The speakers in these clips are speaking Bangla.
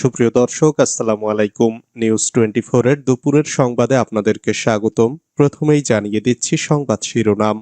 সুপ্রিয় দর্শক, আসসালামু আলাইকুম। নিউজ টোয়েন্টি এর দুপুরের সংবাদে আপনাদেরকে স্বাগতম। প্রথমেই জানিয়ে দিচ্ছি সংবাদ শিরোনাম।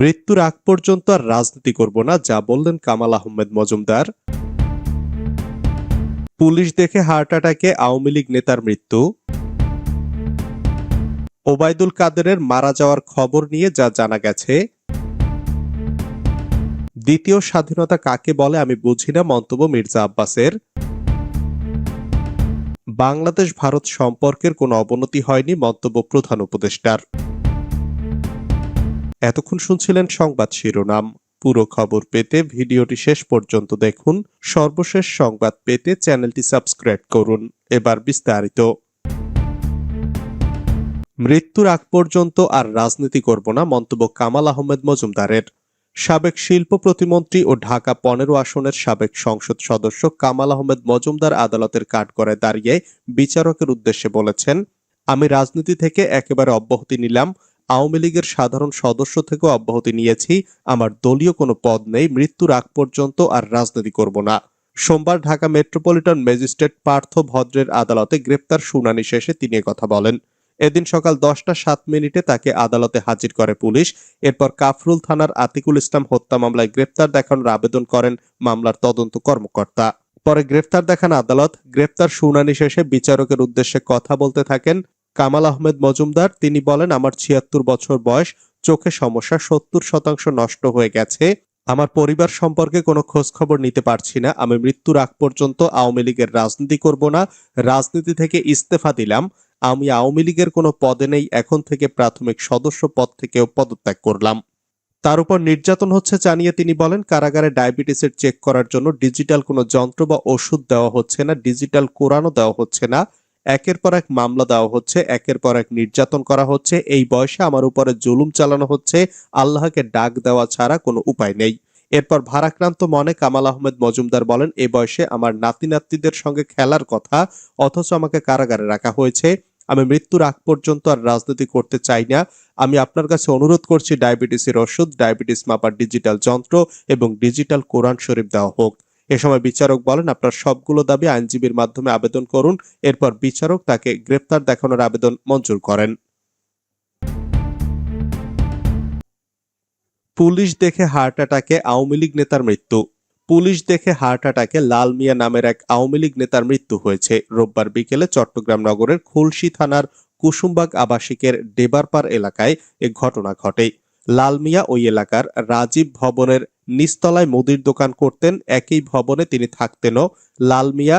মৃত্যুর আগ পর্যন্ত আর রাজনীতি করব না, যা বললেন কামাল আহমেদ মজুমদার। পুলিশ দেখে হার্ট অ্যাটাকে আওয়ামী লীগ নেতার মৃত্যু। ওবায়দুল কাদেরের মারা যাওয়ার খবর নিয়ে যা জানা গেছে দ্বিতীয় স্বাধীনতা কাকে বলে আমি বুঝি না, মন্তব্য মির্জা আব্বাসের। বাংলাদেশ ভারত সম্পর্কের কোনো অবনতি হয়নি, মন্তব্য প্রধান উপদেষ্টার। এতক্ষণ শুনছিলেন সংবাদ শিরোনাম। পুরো খবর পেতে ভিডিওটি শেষ পর্যন্ত দেখুন। সর্বশেষ সংবাদ পেতে চ্যানেলটি সাবস্ক্রাইব করুন। এবার বিস্তারিত। মৃত্যুর আগ পর্যন্ত আর রাজনীতি করব না, মন্তব্য কামাল আহমেদ মজুমদারের। সাবেক শিল্প প্রতিমন্ত্রী ও ঢাকা পনেরো আসনের সাবেক সংসদ সদস্য কামাল আহমেদ মজুমদার আদালতের কাঠগড়ায় দাঁড়িয়ে বিচারকের উদ্দেশ্যে বলেছেন, আমি রাজনীতি থেকে একেবারে অব্যাহতি নিলাম। আওয়ামী লীগের সাধারণ সদস্য থেকেও অব্যাহতি নিয়েছি। আমার দলীয় কোনো পদ নেই। মৃত্যুর আগ পর্যন্ত আর রাজনীতি করব না। সোমবার ঢাকা মেট্রোপলিটন ম্যাজিস্ট্রেট পার্থ ভদ্রের আদালতে গ্রেপ্তার শুনানি শেষে তিনি কথা বলেন। এদিন সকাল দশটা সাত মিনিটে তাকে আদালতে হাজির করে পুলিশ। এরপর কাফরুল থানার আতিকুল ইসলাম হত্যা মামলায় গ্রেপ্তার দেখানোর আবেদন করেন মামলার তদন্ত কর্মকর্তা। পরে গ্রেফতার দেখান আদালত। গ্রেফতার শুনানি শেষে বিচারকের উদ্দেশ্যে কথা বলতে থাকেন কামাল আহমেদ মজুমদার। তিনি বলেন, আমার ছিয়াত্তর বছর বয়স, চোখে সমস্যা, সত্তর শতাংশ নষ্ট হয়ে গেছে। আমার পরিবার সম্পর্কে কোনো খোঁজ খবর নিতে পারছি না। আমি মৃত্যুর আগ পর্যন্ত আওয়ামী লীগের রাজনীতি করব না। রাজনীতি থেকে ইস্তফা দিলাম। আমি আওয়ামী লীগের কোনো পদে নেই, এখন থেকে প্রাথমিক সদস্য পদ থেকেও পদত্যাগ করলাম। তার উপর নির্যাতন হচ্ছে জানিয়ে তিনি বলেন, কারাগারে ডায়াবেটিসের চেক করার জন্য ডিজিটাল কোনো যন্ত্র বা ওষুধ দেওয়া হচ্ছে না, ডিজিটাল কোরআনও দেওয়া হচ্ছে না। একের পর এক মামলা দেওয়া হচ্ছে, একের পর এক নির্যাতন করা হচ্ছে। এই বয়সে আমার উপরে জুলুম চালানো হচ্ছে, আল্লাহকে ডাক দেওয়া ছাড়া কোনো উপায় নেই। এরপর ভারাক্রান্ত মনে কামাল আহমেদ মজুমদার বলেন, এ বয়সে আমার নাতি নাতনিদের সঙ্গে খেলার কথা, অথচ আমাকে কারাগারে রাখা হয়েছে। আমি মৃত্যুর আগ পর্যন্ত আর রাজনীতি করতে চাই না। আমি আপনার কাছে অনুরোধ করছি, ডায়াবেটিসের ওষুধ, ডায়াবেটিস মাপার ডিজিটাল যন্ত্র এবং ডিজিটাল কোরআন শরীফ দেওয়া হোক। এ সময় বিচারক বলেন, আপনার সবগুলো দাবি আইনজীবীর মাধ্যমে আবেদন করুন, এরপর বিচারক তাকে গ্রেপ্তার দেখানোর আবেদন মঞ্জুর করেন। পুলিশ দেখে হার্ট অ্যাটাকে আওয়ামী লীগ নেতার মৃত্যু। পুলিশ দেখে হার্ট অ্যাটাকে লাল মিয়া নামের এক আওয়ামী লীগ নেতার মৃত্যু হয়েছে। রোববার বিকেলে চট্টগ্রাম নগরের খুলশি থানার কুসুমবাগ আবাসিকের ডেবারপার এলাকায় এ ঘটনা ঘটে। লাল মিয়া ওই এলাকার রাজীব ভবনের নিস্তলায় মুদির দোকান করতেন। একই ভবনে তিনি থাকতেনও লাল মিয়া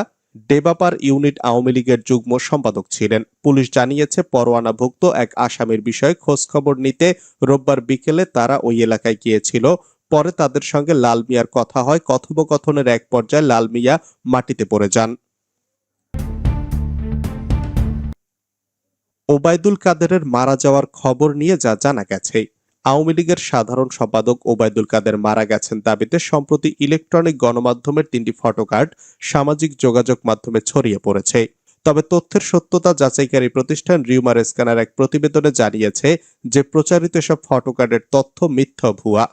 ডেবাপার ইউনিট আওয়ামী লীগের যুগ্ম সম্পাদক ছিলেন। পুলিশ জানিয়েছে, পরোয়ানাভুক্ত এক আসামির বিষয়ে খোঁজখবর নিতে রোববার বিকেলে তারা ওই এলাকায় গিয়েছিল। পরে তাদের সঙ্গে লাল মিয়ার কথা হয়। কথোপকথনের এক পর্যায়ে লাল মিয়া মাটিতে পড়ে যান। ওবায়দুল কাদেরের মারা যাওয়ার খবর নিয়ে যা জানা গেছে, আওয়ামী লীগের সাধারণ সম্পাদক ওবায়দুল কাদের মারা গেছেন দাবিতে সম্প্রতি ইলেকট্রনিক গণমাধ্যমের তিনটি ফটোকার্ড সামাজিক যোগাযোগ মাধ্যমে ছড়িয়ে পড়েছে। তবে তথ্যের সত্যতা যাচাইকারী প্রতিষ্ঠান রিউমার স্ক্যানার এক প্রতিবেদনে জানিয়েছে যে প্রচারিত সব ফটোকার্ডের তথ্য মিথ্যা ভুয়া।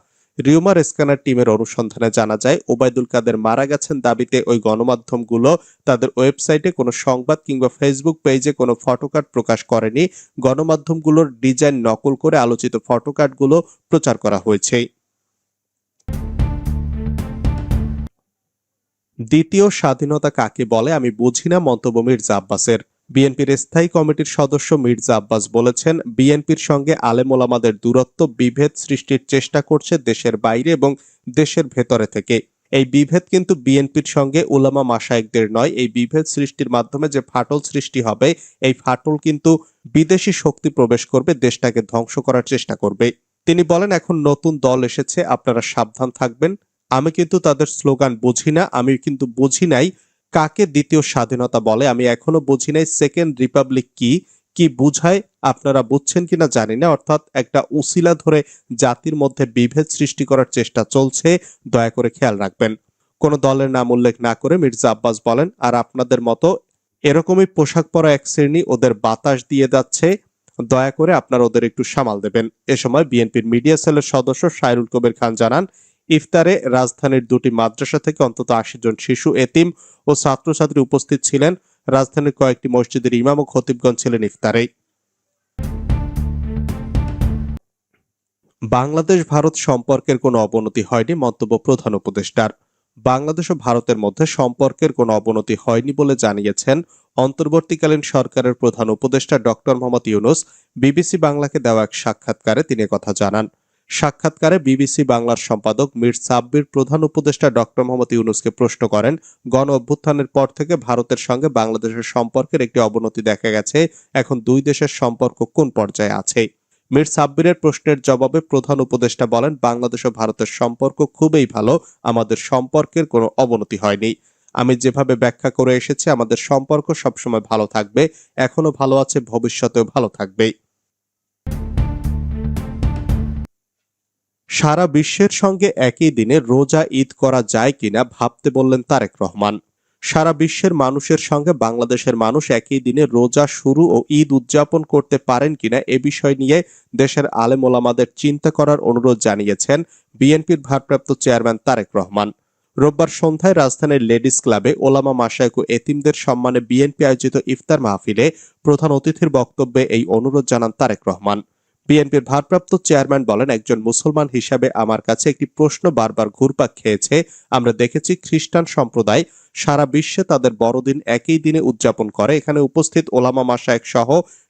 রিউমার স্ক্যানার টিমের অনুসন্ধানে জানা যায়, ওবায়দুল কাদের মারা গেছেন দাবিতে ওই গণমাধ্যমগুলো তাদের ওয়েবসাইটে কোনো সংবাদ কিংবা ফেসবুক পেজে কোনো ফটোকার্ড প্রকাশ করেনি। গণমাধ্যমগুলোর ডিজাইন নকল করে আলোচিত ফটোকার্ডগুলো প্রচার করা হয়েছে। দ্বিতীয় স্বাধীনতা কাকে বলে আমি বুঝি না, মন্তব্য মির্জা আব্বাসের বিএনপির স্থায়ী কমিটির সদস্য মির্জা আব্বাস বলেছেন, বিএনপির সঙ্গে আলেমোলামাদের দূরত্ব, বিভেদ সৃষ্টির চেষ্টা করছে দেশের বাইরে এবং দেশের ভেতরে থেকে। এই বিভেদ কিন্তু বিএনপির সঙ্গে উলামা মাসায়েকদের নয়, এই বিভেদ সৃষ্টির মাধ্যমে যে ফাটল সৃষ্টি হবে, এই ফাটল কিন্তু বিদেশি শক্তি প্রবেশ করবে, দেশটাকে ধ্বংস করার চেষ্টা করবে। তিনি বলেন, এখন নতুন দল এসেছে, আপনারা সাবধান থাকবেন। আমি কিন্তু তাদের স্লোগান বুঝি না, আমি কিন্তু বুঝি নাই কাকে দ্বিতীয় স্বাধীনতা বলে? আমি এখনও বুঝি নাই সেকেন্ড রিপাবলিক কি কি বুঝায়? আপনারা বুঝছেন কিনা জানি না। অর্থাৎ একটা উসিলা ধরে জাতির মধ্যে বিভেদ সৃষ্টি করার চেষ্টা চলছে। দয়া করে খেয়াল রাখবেন। কোন দলের নাম উল্লেখ না করে মির্জা আব্বাস বলেন, আর আপনাদের মতো এরকমই পোশাক পরা এক শ্রেণি ওদের বাতাস দিয়ে যাচ্ছে। দয়া করে আপনারা ওদের একটু সামাল দেবেন। এ সময় বিএনপির মিডিয়া সেলের সদস্য সাইরুল কবির খান জানান ইফতারে রাজধানীর দুটি মাদ্রাসা থেকে অন্তত আশি জন শিশু, এতিম ও ছাত্রছাত্রী উপস্থিত ছিলেন। রাজধানীর কয়েকটি মসজিদের ইমাম ও খতিবগঞ্জ ছিলেন ইফতারে বাংলাদেশ ভারত সম্পর্কের কোনো অবনতি হয়নি, মন্তব্য প্রধান উপদেষ্টার। বাংলাদেশ ও ভারতের মধ্যে সম্পর্কের কোনো অবনতি হয়নি বলে জানিয়েছেন অন্তর্বর্তীকালীন সরকারের প্রধান উপদেষ্টা ডক্টর মোহাম্মদ ইউনুস। বিবিসি বাংলাকে দেওয়া এক সাক্ষাৎকারে তিনি কথা জানান। সাক্ষাৎকারে বিবিসি বাংলার সম্পাদক মীর সাব্বির প্রধান উপদেষ্টা ডক্টর মোহাম্মদ ইউনুসকে প্রশ্ন করেন, গণ অভ্যুত্থানের পর থেকে ভারতের সঙ্গে বাংলাদেশের সম্পর্কের একটি অবনতি দেখা গেছে, এখন দুই দেশের সম্পর্ক কোন পর্যায়ে আছে? মীর সাব্বিরের প্রশ্নের জবাবে প্রধান উপদেষ্টা বলেন, বাংলাদেশ ও ভারতের সম্পর্ক খুবই ভালো, আমাদের সম্পর্কের কোনো অবনতি হয়নি। আমি যেভাবে ব্যাখ্যা করে এসেছি, আমাদের সম্পর্ক সবসময় ভালো থাকবে, এখনও ভালো আছে, ভবিষ্যতেও ভালো থাকবে সারা বিশ্বের সঙ্গে একই দিনে রোজা ঈদ করা যায় কিনা ভাবতে বললেন তারেক রহমান। সারা বিশ্বের মানুষের সঙ্গে বাংলাদেশের মানুষ একই দিনে রোজা শুরু ও ঈদ উদযাপন করতে পারেন কিনা এ বিষয় নিয়ে দেশের আলেম ওলামাদের চিন্তা করার অনুরোধ জানিয়েছেন বিএনপির ভারপ্রাপ্ত চেয়ারম্যান তারেক রহমান। রোববার সন্ধ্যায় রাজধানীর লেডিস ক্লাবে ওলামা মাসায়ক ও এতিমদের সম্মানে বিএনপি আয়োজিত ইফতার মাহফিলে প্রধান অতিথির বক্তব্যে এই অনুরোধ জানান তারেক রহমান। বিএনপির ভারপ্রাপ্ত চেয়ারম্যান বলেন, একজন মুসলমান হিসাবে আমার কাছে একটি প্রশ্ন বারবার ঘুরপাক খেয়েছে। আমরা দেখেছি খ্রিস্টান সম্প্রদায় সারা বিশ্বে তাদের বড়দিন একই দিনে উদযাপন করে। এখানে উপস্থিত ওলামা মাসায়েক সহ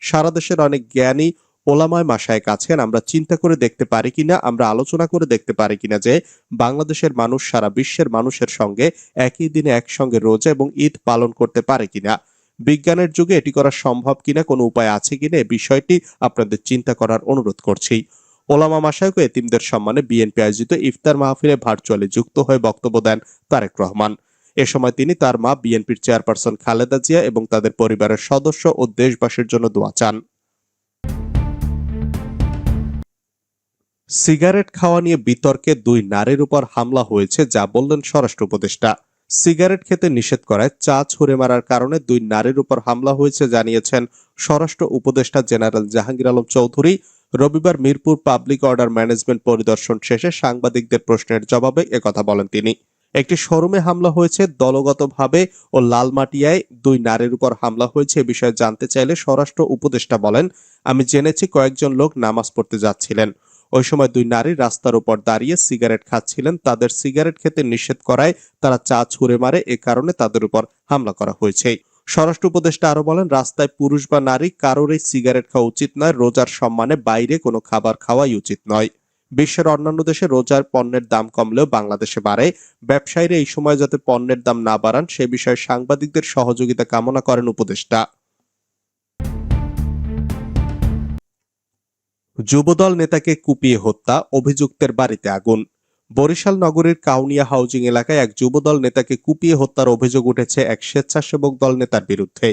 সারা দেশের অনেক জ্ঞানী ওলামায় মাসায়েক আছেন। আমরা চিন্তা করে দেখতে পারি কিনা, আমরা আলোচনা করে দেখতে পারি কিনা যে বাংলাদেশের মানুষ সারা বিশ্বের মানুষের সঙ্গে একই দিনে একসঙ্গে রোজা এবং ঈদ পালন করতে পারে কিনা। বিজ্ঞানের যুগে এটি করা সম্ভব কিনা, কোনো উপায় আছে কিনা বিষয়টি আপনাদের চিন্তা করার অনুরোধ করছি। ওলামা মাসায়ক এতিমদের সম্মানে বিএনপি আয়োজিত ইফতার মাহফিলে ভার্চুয়ালি যুক্ত হয়ে বক্তব্য দেন তারেক রহমান। এ সময় তিনি তার মা বিএনপির চেয়ারপারসন খালেদা জিয়া এবং তাদের পরিবারের সদস্য ও দেশবাসীর জন্য দোয়া চান। সিগারেট খাওয়া নিয়ে বিতর্কে দুই নারীর উপর হামলা হয়েছে, যা বললেন স্বরাষ্ট্র উপদেষ্টা। সিগারেট খেতে নিষেধ করায় চা ছুড়ে মারার কারণে দুই নারীর উপর হামলা হয়েছে, জানিয়েছেন স্বরাষ্ট্র উপদেষ্টা জেনারেল জাহাঙ্গীর আলম চৌধুরী। রবিবার মিরপুর পাবলিক অর্ডার ম্যানেজমেন্ট পরিদর্শন শেষে সাংবাদিকদের প্রশ্নের জবাবে একথা বলেন তিনি। একটি শোরুমে হামলা হয়েছে, দলগতভাবে ও লালমাটিয়ায় দুই নারীর উপর হামলা হয়েছে এ বিষয়ে জানতে চাইলে স্বরাষ্ট্র উপদেষ্টা বলেন, আমি জেনেছি কয়েকজন লোক নামাজ পড়তে যাচ্ছিলেন। ওই সময় দুই নারী রাস্তার উপর দাঁড়িয়ে সিগারেট খাচ্ছিলেন। তাদের সিগারেট খেতে নিষেধ করায় তারা চা ছুঁড়ে মারে। এ কারণে তাদের উপর হামলা করা হয়েছে। স্বরাষ্ট্র উপদেষ্টা আরও বলেন, রাস্তায় পুরুষ বা নারী কারোরই সিগারেট খাওয়া উচিত নয়। রোজার সম্মানে বাইরে কোনো খাবার খাওয়াই উচিত নয়। বিশ্বের অন্যান্য দেশে রোজার পণ্যের দাম কমলেও বাংলাদেশে বাড়ে। ব্যবসায়ীরা এই সময় যাতে পণ্যের দাম না বাড়ান, সে বিষয়ে সাংবাদিকদের সহযোগিতা কামনা করেন উপদেষ্টা। যুবদল নেতাকে কুপিয়ে হত্যা, অভিযুক্তের বাড়িতে আগুন। বরিশাল নগরের কাউনিয়া হাউজিং এলাকায় এক যুবদল নেতাকে কুপিয়ে হত্যার অভিযোগ উঠেছে এক স্বেচ্ছাসেবক দল নেতার বিরুদ্ধে।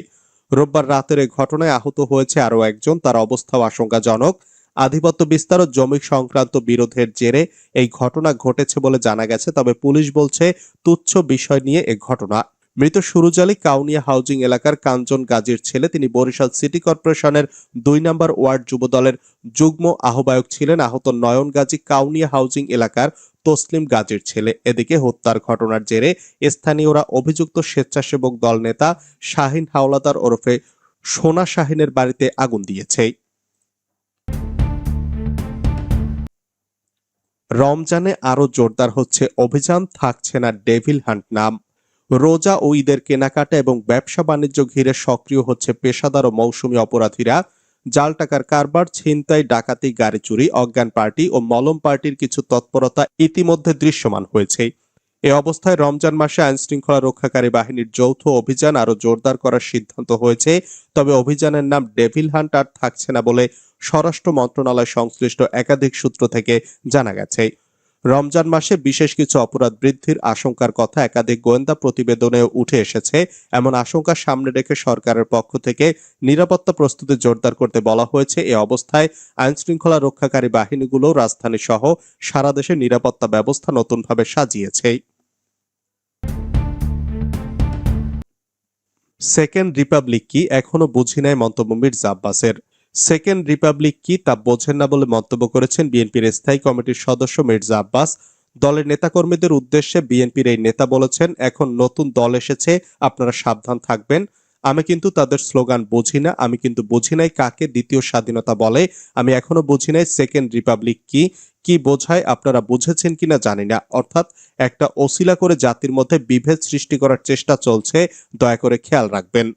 রোববার রাতের এই ঘটনায় আহত হয়েছে আরও একজন, তার অবস্থাও আশঙ্কাজনক। আধিপত্য বিস্তার ও জমি সংক্রান্ত বিরোধের জেরে এই ঘটনা ঘটেছে বলে জানা গেছে, তবে পুলিশ বলছে, তুচ্ছ বিষয় নিয়ে এ ঘটনা। মৃত সুরুজ কাউনিয়া হাউজিং এলাকার কাঞ্চন গাজীর ছেলে। তিনি বরিশাল সিটি কর্পোরেশনের দুই নম্বর ওয়ার্ড যুবদলের যুগ্ম আহ্বায়ক ছিলেন। আহত নয়ন গাজী কাউনিয়া হাউজিং এলাকার তসলিম গাজীর ছেলে। এদিকে হত্যার ঘটনার জেরে স্থানীয়রা অভিযুক্ত স্বেচ্ছাসেবক দল নেতা শাহিন হাওলাদার ওরফে সোনা শাহিনের বাড়িতে আগুন দিয়েছে। রমজানে আরও জোরদার হচ্ছে অভিযান। থাকছে না ডেভিল হান্ট নাম। রোজা ও ঈদের কেনাকাটা এবং ব্যবসা বাণিজ্য ঘিরে সক্রিয় হচ্ছে পেশাদার ও মৌসুমী অপরাধীরা। জাল টাকার কারবার, ছিনতাই, ডাকাতি, গাড়ি চুরি, অজ্ঞান পার্টি ও মলম পার্টির কিছু তৎপরতা ইতিমধ্যে দৃশ্যমান হয়েছে। এ অবস্থায় রমজান মাসে আইন শৃঙ্খলা রক্ষাকারী বাহিনীর যৌথ অভিযান আরও জোরদার করার সিদ্ধান্ত হয়েছে। তবে অভিযানের নাম ডেভিল হান্ট আর থাকছে না বলে স্বরাষ্ট্র মন্ত্রণালয় সংশ্লিষ্ট একাধিক সূত্র থেকে জানা গেছে। রমজান মাসে বিশেষ কিছু অপরাধ বৃদ্ধির আশঙ্কার কথা একাধিক গোয়েন্দা প্রতিবেদনেও উঠে এসেছে। এমন আশঙ্কা সামনে রেখে সরকারের পক্ষ থেকে নিরাপত্তা প্রস্তুতি জোরদার করতে বলা হয়েছে। এ অবস্থায় আইন শৃঙ্খলা রক্ষাকারী বাহিনীগুলো রাজধানী সহ সারা দেশে নিরাপত্তা ব্যবস্থা নতুনভাবে সাজিয়েছে। সেকেন্ড রিপাবলিক কি এখনও বুঝি নাই মন্তব্য মির্জা আব্বাসের। সেকেন্ড রিপাবলিক কি তা বোঝেন না বলে মন্তব্য করেছেন বিএনপির স্থায়ী কমিটির সদস্য মির্জা আব্বাস। দলের নেতাকর্মীদের উদ্দেশ্যে বিএনপির এই নেতা বলেছেন, এখন নতুন দল এসেছে, আপনারা সাবধান থাকবেন। আমি কিন্তু তাদের স্লোগান বুঝি না, আমি কিন্তু বুঝি নাই কাকে দ্বিতীয় স্বাধীনতা বলে। আমি এখনও বুঝি নাই সেকেন্ড রিপাবলিক কি কি বোঝায়, আপনারা বুঝেছেন কিনা জানি না। অর্থাৎ একটা ওসিলা করে জাতির মধ্যে বিভেদ সৃষ্টি করার চেষ্টা চলছে, দয়া করে খেয়াল রাখবেন।